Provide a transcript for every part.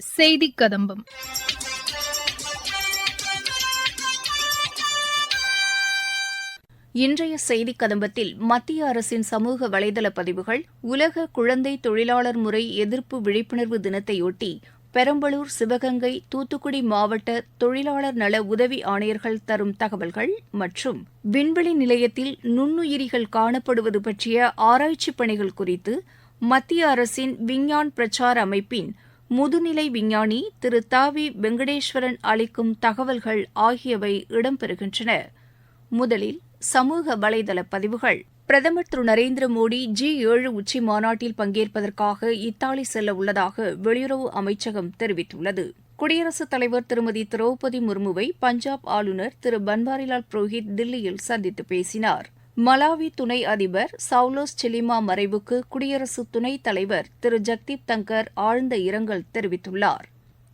செய்தி கதம்பம் இன்றைய செய்தி கதம்பத்தில் மத்திய அரசின் சமூக வலைதள பதிவுகள் உலக குழந்தை தொழிலாளர் முறை எதிர்ப்பு விழிப்புணர்வு தினத்தையொட்டி பெரம்பலூர் சிவகங்கை தூத்துக்குடி மாவட்ட தொழிலாளர் நல உதவி ஆணையர்கள் தரும் தகவல்கள் மற்றும் விண்வெளி நிலையத்தில் நுண்ணுயிரிகள் காணப்படுவது பற்றிய ஆராய்ச்சிப் பணிகள் குறித்து மத்திய அரசின் விஞ்ஞான் பிரச்சார அமைப்பின் முதுநிலை விஞ்ஞானி திரு தாவி வெங்கடேஸ்வரன் அளிக்கும் தகவல்கள் ஆகியவை இடம்பெறுகின்றன. முதலில் சமூக வலைதள பதிவுகள். பிரதமர் திரு நரேந்திர மோடி ஜி ஏழு உச்சி மாநாட்டில் பங்கேற்பதற்காக இத்தாலி செல்ல உள்ளதாக வெளியுறவு அமைச்சகம் தெரிவித்துள்ளது. குடியரசுத் தலைவர் திருமதி திரௌபதி முர்முவை பஞ்சாப் ஆளுநர் திரு பன்வாரிலால் புரோஹித் தில்லியில் சந்தித்து பேசினார். மலாவி துணை அதிபர் சவுலோஸ் சிலிமா மறைவுக்கு குடியரசு துணைத் தலைவர் திரு ஜக்தீப் தங்கர் ஆழ்ந்த இரங்கல் தெரிவித்துள்ளார்.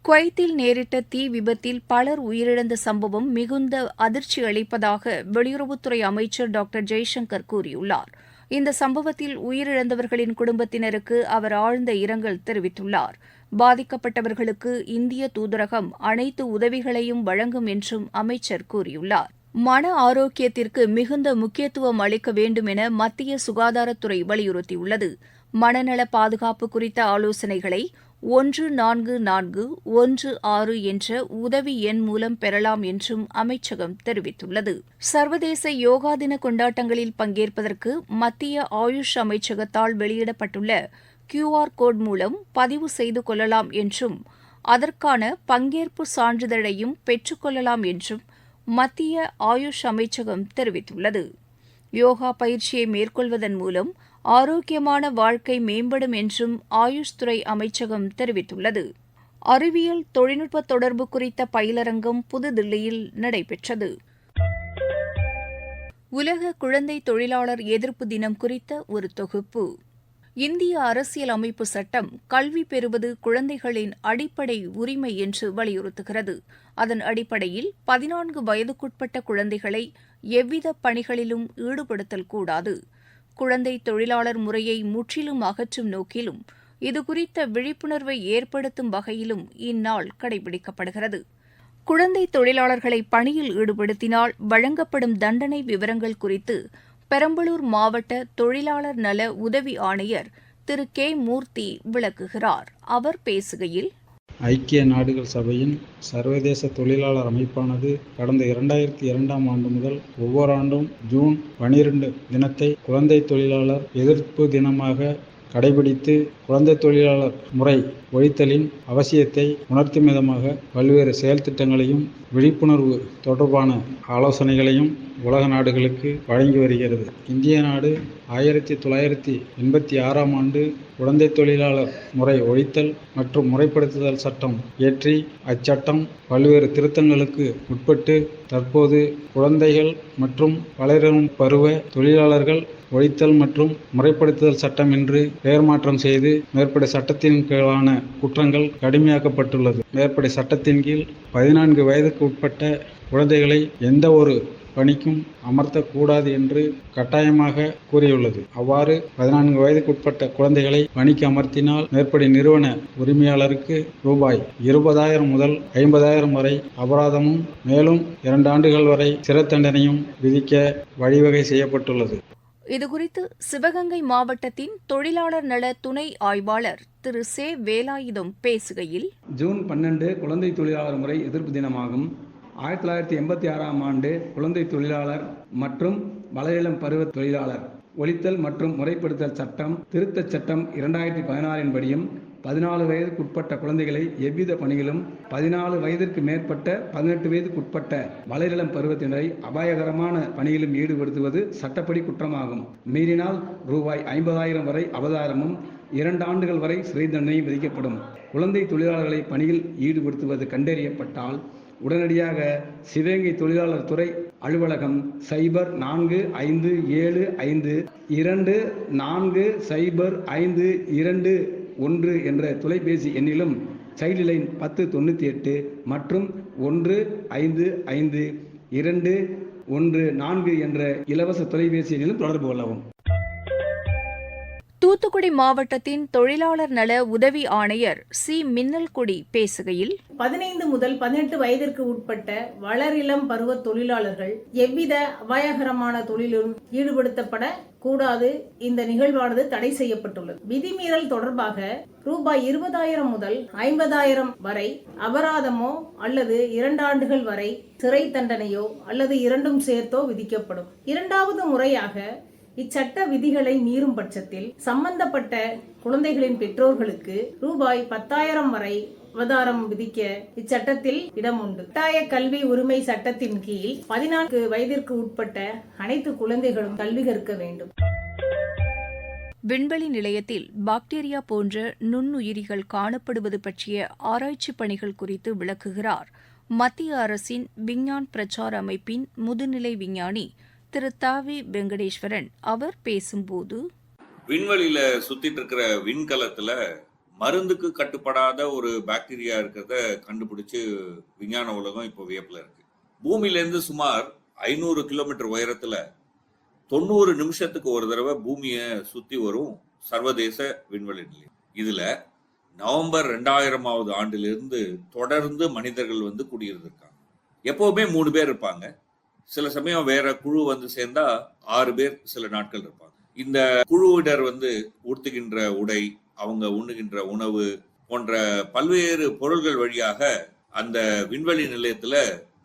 குவைத்தில் நேரிட்ட தீ விபத்தில் பலர் உயிரிழந்த சம்பவம் மிகுந்த அதிர்ச்சி அளிப்பதாக வெளியுறவுத்துறை அமைச்சர் டாக்டர் ஜெய்சங்கர் கூறியுள்ளார். இந்த சம்பவத்தில் உயிரிழந்தவர்களின் குடும்பத்தினருக்கு அவர் ஆழ்ந்த இரங்கல் தெரிவித்துள்ளார். பாதிக்கப்பட்டவர்களுக்கு இந்திய தூதரகம் அனைத்து உதவிகளையும் வழங்கும் என்றும் அமைச்சர் கூறியுள்ளார். மன ஆரோக்கியத்திற்கு மிகுந்த முக்கியத்துவம் அளிக்க வேண்டும் என மத்திய சுகாதாரத்துறை வலியுறுத்தியுள்ளது. மனநல பாதுகாப்பு குறித்த ஆலோசனைகளை ஒன்று நான்கு நான்கு ஒன்று ஆறு என்ற உதவி எண் மூலம் பெறலாம் என்றும் அமைச்சகம் தெரிவித்துள்ளது. சர்வதேச யோகா தின கொண்டாட்டங்களில் பங்கேற்பதற்கு மத்திய ஆயுஷ் அமைச்சகத்தால் வெளியிடப்பட்டுள்ள கியூஆர் கோட் மூலம் பதிவு செய்து கொள்ளலாம் என்றும் அதற்கான பங்கேற்பு சான்றிதழையும் பெற்றுக்கொள்ளலாம் என்றும் மத்திய ஆயுஷ் அமைச்சகம் தெரிவித்துள்ளது. யோகா பயிற்சியை மேற்கொள்வதன் மூலம் ஆரோக்கியமான வாழ்க்கை மேம்படும் என்றும் ஆயுஷ் துறை அமைச்சகம் தெரிவித்துள்ளது. அறிவியல் தொழில்நுட்ப தொடர்பு குறித்த பயிலரங்கம் புதுதில்லியில் நடைபெற்றது. உலக குழந்தை தொழிலாளர் எதிர்ப்பு தினம் குறித்த ஒரு தொகுப்பு. இந்திய அரசியல் அமைப்பு சட்டம் கல்வி பெறுவது குழந்தைகளின் அடிப்படை உரிமை என்று வலியுறுத்துகிறது. அதன் அடிப்படையில் பதினான்கு வயதுக்குட்பட்ட குழந்தைகளை எவ்வித பணிகளிலும் ஈடுபடுத்தல் கூடாது. குழந்தை தொழிலாளர் முறையை முற்றிலும் அகற்றும் நோக்கிலும் இதுகுறித்த விழிப்புணர்வை ஏற்படுத்தும் வகையிலும் இந்நாள் கடைபிடிக்கப்படுகிறது. குழந்தை தொழிலாளர்களை பணியில் ஈடுபடுத்தினால் வழங்கப்படும் தண்டனை விவரங்கள் குறித்து பெரம்பலூர் மாவட்ட தொழிலாளர் நல உதவி ஆணையர் திரு கே மூர்த்தி விளக்குகிறார். அவர் பேசுகையில் ஐக்கிய நாடுகள் சபையின் சர்வதேச தொழிலாளர் அமைப்பானது கடந்த இரண்டாயிரத்தி இரண்டாம் ஆண்டு முதல் ஒவ்வொரு ஆண்டும் ஜூன் பனிரெண்டு தினத்தை குழந்தை தொழிலாளர் எதிர்ப்பு தினமாக கடைபிடித்து குழந்தை தொழிலாளர் முறை ஒழித்தலின் அவசியத்தை உணர்த்தும் விதமாக பல்வேறு செயல் திட்டங்களையும் விழிப்புணர்வு தொடர்பான ஆலோசனைகளையும் உலக நாடுகளுக்கு வழங்கி வருகிறது. இந்திய நாடு ஆயிரத்தி தொள்ளாயிரத்தி எண்பத்தி ஆறாம் ஆண்டு குழந்தை தொழிலாளர் முறை ஒழித்தல் மற்றும் முறைப்படுத்துதல் சட்டம் இயற்றி அச்சட்டம் பல்வேறு திருத்தங்களுக்கு உட்பட்டு தற்போது குழந்தைகள் மற்றும் வளரும் பருவ தொழிலாளர்கள் ஒழித்தல் மற்றும் முறைப்படுத்துதல் சட்டம் என்று பெயர் மாற்றம் செய்து மேற்படி சட்டத்தின் கீழான குற்றங்கள் கடுமையாக்கப்பட்டுள்ளது. மேற்படி சட்டத்தின் கீழ் பதினான்கு வயதுக்கு உட்பட்ட குழந்தைகளை எந்த ஒரு பணிக்கும் அமர்த்தக்கூடாது என்று கட்டாயமாக கூறியுள்ளது. அவ்வாறு பதினான்கு வயதுக்குட்பட்ட குழந்தைகளை பணிக்கு அமர்த்தினால் மேற்படி நிறுவன உரிமையாளருக்கு ரூபாய் இருபதாயிரம் முதல் ஐம்பதாயிரம் வரை அபராதமும் மேலும் இரண்டு ஆண்டுகள் வரை சிறை தண்டனையும் விதிக்க வழிவகை செய்யப்பட்டுள்ளது. இதுகுறித்து சிவகங்கை மாவட்டத்தின் தொழிலாளர் நல துணை ஆய்வாளர் திரு. சே. வேலாயுதம் பேசுகையில் ஜூன் பன்னெண்டு குழந்தை தொழிலாளர் முறை எதிர்ப்பு தினமாகும். ஆயிரத்தி தொள்ளாயிரத்தி எண்பத்தி ஆறாம் ஆண்டு குழந்தை தொழிலாளர் மற்றும் வளரிளம் பருவ தொழிலாளர் ஒழித்தல் மற்றும் முறைப்படுத்தல் சட்டம் திருத்தச் சட்டம் இரண்டாயிரத்தி பதினாறின் படியும் பதினாலு வயதுக்குட்பட்ட குழந்தைகளை எவ்வித பணிகளும் பதினாலு வயதிற்கு மேற்பட்ட பதினெட்டு வயதுக்குட்பட்ட வளரிளம் பருவத்தினரை அபாயகரமான பணியிலும் ஈடுபடுத்துவது சட்டப்படி குற்றமாகும். மீறினால் ரூபாய் ஐம்பதாயிரம் வரை அவதாரமும் இரண்டு ஆண்டுகள் வரை சிறை தண்டனை விதிக்கப்படும். குழந்தை தொழிலாளர்களை பணியில் ஈடுபடுத்துவது கண்டறியப்பட்டால் உடனடியாக சிவகங்கை தொழிலாளர் துறை அலுவலகம் சைபர் நான்கு ஐந்து ஏழு ஐந்து இரண்டு நான்கு சைபர் ஐந்து இரண்டு ஒன்று என்ற தொலைபேசி எண்ணிலும் சைல்டு லைன் பத்து தொண்ணூற்றி எட்டு மற்றும் ஒன்று ஐந்து ஐந்து இரண்டு ஒன்று நான்கு என்ற இலவச தொலைபேசி எண்ணிலும் தொடர்பு கொள்ளவும். தூத்துக்குடி மாவட்டத்தின் தொழிலாளர் நல உதவி ஆணையர் சி. மின்னல்கொடி பேசுகையில் பதினைந்து முதல் பதினெட்டு வயதிற்கு உட்பட்ட வளரிளம் பருவ தொழிலாளர்கள் எவ்வித அபாயகரமான தொழிலும் ஈடுபடுத்தப்பட கூடாது. இந்த நிகழ்வானது தடை செய்யப்பட்டுள்ளது. விதிமீறல் தொடர்பாக ரூபாய் இருபதாயிரம் முதல் ஐம்பதாயிரம் வரை அபராதமோ அல்லது இரண்டாண்டுகள் வரை சிறை தண்டனையோ அல்லது இரண்டும் சேர்த்தோ விதிக்கப்படும். இரண்டாவது முறையாக இச்சட்ட விதிகளை மீறும் பட்சத்தில் சம்பந்தப்பட்ட குழந்தைகளின் பெற்றோர்களுக்கு ரூபாய் பத்தாயிரம் வரை அவதாரம் விதிக்க இச்சட்டத்தில் இடம் உண்டு. கட்டாய கல்வி உரிமை சட்டத்தின் கீழ் பதினான்கு வயதிற்கு உட்பட்ட அனைத்து குழந்தைகளும் கல்வி கற்க வேண்டும். விண்வெளி நிலையத்தில் பாக்டீரியா போன்ற நுண்ணுயிரிகள் காணப்படுவது பற்றிய ஆராய்ச்சி பணிகள் குறித்து விளக்குகிறார். மத்திய அரசின் விஞ்ஞான் பிரச்சார அமைப்பின் முதுநிலை விஞ்ஞானி திரு தாவி வெங்கடேஸ்வரன் அவர் பேசும்போது விண்வெளியில சுத்திட்டு இருக்கிற விண்கலத்துல மருந்துக்கு கட்டுப்படாத ஒரு பாக்டீரியா இருக்கிறத கண்டுபிடிச்சு விஞ்ஞான உலகம் இப்போ வியப்புல இருக்கு. பூமியிலேருந்து சுமார் ஐநூறு கிலோமீட்டர் உயரத்துல தொண்ணூறு நிமிஷத்துக்கு ஒரு தடவை பூமியை சுத்தி வரும் சர்வதேச விண்வெளி நிலையம். இதுல நவம்பர் ரெண்டாயிரமாவது ஆண்டிலிருந்து தொடர்ந்து மனிதர்கள் வந்து குடியிருந்திருக்காங்க. எப்பவுமே மூணு பேர் இருப்பாங்க. சில சமயம் வேற குழு வந்து சேர்ந்தா ஆறு பேர் சில நாட்கள் இருப்பாங்க. இந்த குழுவினர் வந்து உடுத்துகின்ற உடை அவங்க உண்ணுகின்ற உணவு போன்ற பல்வேறு பொருள்கள் வழியாக அந்த விண்வெளி நிலையத்துல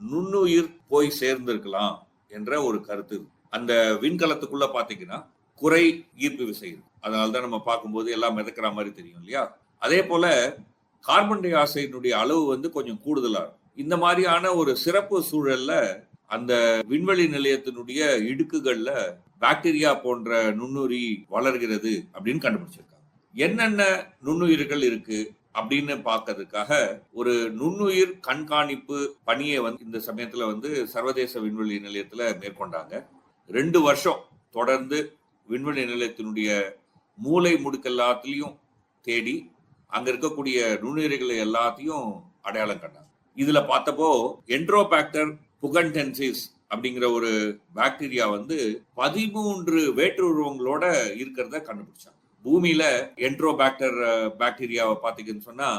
நுண்ணுயிர் போய் சேர்ந்திருக்கலாம் என்ற ஒரு கருத்து அந்த விண்கலத்துக்குள்ள பாத்தீங்கன்னா குறை ஈர்ப்பு விசை அதனால்தான் நம்ம பார்க்கும்போது எல்லாம் மிதக்கிற மாதிரி தெரியும் இல்லையா? அதே போல கார்பன் டை ஆக்சைடினுடைய அளவு வந்து கொஞ்சம் கூடுதலா இருக்கும் இந்த மாதிரியான ஒரு சிறப்பு சூழல்ல அந்த விண்வெளி நிலையத்தினுடைய இடுக்குகள்ல பாக்டீரியா போன்ற நுண்ணுயிரி வளர்கிறது அப்படின்னு கண்டுபிடிச்சிருக்காங்க. என்னென்ன நுண்ணுயிர்கள் இருக்கு அப்படின்னு பார்க்கறதுக்காக ஒரு நுண்ணுயிர் கண்காணிப்பு பணியை வந்து இந்த சமயத்துல வந்து சர்வதேச விண்வெளி நிலையத்துல மேற்கொண்டாங்க. ரெண்டு வருஷம் தொடர்ந்து விண்வெளி நிலையத்தினுடைய மூளை முடுக்கெல்லாத்துலயும் தேடி அங்க இருக்கக்கூடிய நுண்ணுயிரிகளை எல்லாத்தையும் அடையாளம் கண்டாங்க. இதுல பார்த்தப்போ என்ட்ரோபாக்டர் புகன்டென்சிஸ் அப்படிங்கிற ஒரு பாக்டீரியா வந்து பதிமூன்று வேற்று உருவங்களோட இருக்கிறத கண்டுபிடிச்சாங்க. பூமியில என்ட்ரோபாக்டர் பாக்டீரியாவை பார்த்தீங்கன்னு சொன்னா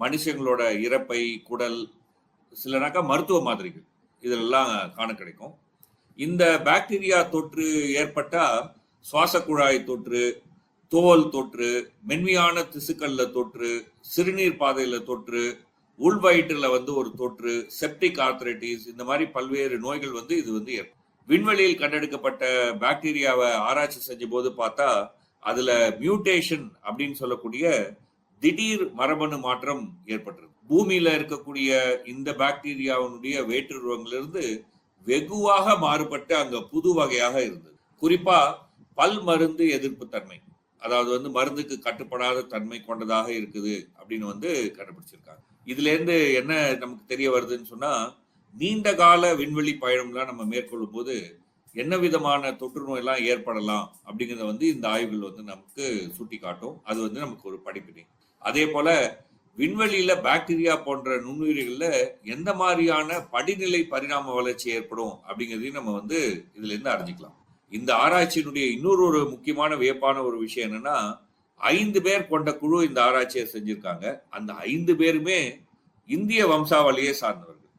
மனுஷங்களோட இறப்பை குடல் சிலனாக்கா மருத்துவ மாதிரிகள் இதெல்லாம் காண கிடைக்கும். இந்த பாக்டீரியா தொற்று ஏற்பட்டா சுவாச குழாய் தொற்று தோல் தொற்று மென்மையான திசுக்கல்ல தொற்று சிறுநீர் பாதையில தொற்று உள்வயிற்றில் வந்து ஒரு தொற்று செப்டிக் ஆர்த்ரைட்டிஸ் இந்த மாதிரி பல்வேறு நோய்கள் வந்து இது வந்து ஏற்படும். விண்வெளியில் கண்டெடுக்கப்பட்ட பாக்டீரியாவை ஆராய்ச்சி செஞ்ச போது பார்த்தா அதுல மியூட்டேஷன் அப்படின்னு சொல்லக்கூடிய திடீர் மரபணு மாற்றம் ஏற்பட்டிருக்கு. பூமியில இருக்கக்கூடிய இந்த பாக்டீரியாவினுடைய வேற்றுருவங்களிலிருந்து வெகுவாக மாறுபட்டு அங்க புது வகையாக இருந்தது. குறிப்பா பல் மருந்து எதிர்ப்பு தன்மை. அதாவது வந்து மருந்துக்கு கட்டுப்படாத தன்மை கொண்டதாக இருக்குது அப்படின்னு வந்து கண்டுபிடிச்சிருக்காங்க. இதுல இருந்து என்ன நமக்கு தெரிய வருதுன்னு சொன்னா நீண்ட கால விண்வெளி பயணம்லாம் நம்ம மேற்கொள்ளும் போது என்ன விதமான தொற்று நோயெல்லாம் ஏற்படலாம் அப்படிங்கிறத வந்து இந்த ஆய்வுகள் வந்து நமக்கு சுட்டி காட்டும் அது வந்து நமக்கு ஒரு படிப்பினை. அதே போல விண்வெளியில பாக்டீரியா போன்ற நுண்ணுயிரிகள்ல எந்த மாதிரியான படிநிலை பரிணாம வளர்ச்சி ஏற்படும் அப்படிங்கிறதையும் நம்ம வந்து இதுல இருந்து அறிஞ்சிக்கலாம். இந்த ஆராய்ச்சியினுடைய இன்னொரு ஒரு முக்கியமான வியப்பான ஒரு விஷயம் என்னன்னா ஐந்து பேர் கொண்ட குழு இந்த ஆராய்ச்சியை செஞ்சிருக்காங்க. அந்த ஐந்து பேருமே இந்திய வம்சாவளியை சார்ந்தவர்கள்.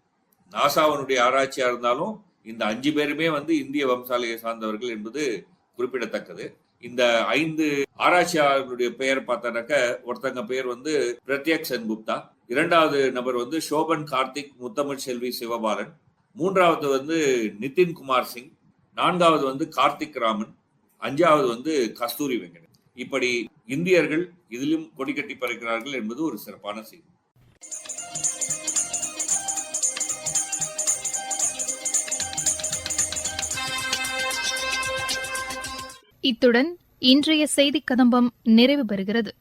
நாசாவினுடைய ஆராய்ச்சியா இருந்தாலும் இந்த அஞ்சு பேருமே வந்து இந்திய வம்சாவளியை சார்ந்தவர்கள் என்பது குறிப்பிடத்தக்கது. இந்த ஐந்து ஆராய்ச்சியாளர்களுடைய பெயர் பார்த்தனாக்க ஒருத்தங்க பெயர் வந்து பிரத்யக் சென்குப்தா. இரண்டாவது நபர் வந்து சோபன் கார்த்திக் முத்தமிழ் செல்வி சிவபாலன். மூன்றாவது வந்து நிதின் குமார் சிங். நான்காவது வந்து கார்த்திக் ராமன். அஞ்சாவது வந்து கஸ்தூரி வெங்கடன் இப்படி இந்தியர்கள் இதிலும் கொடி கட்டி பறக்கிறார்கள் என்பது ஒரு சிறப்பான செய்தி. இத்துடன் இன்றைய செய்திக் கதம்பம் நிறைவு பெறுகிறது.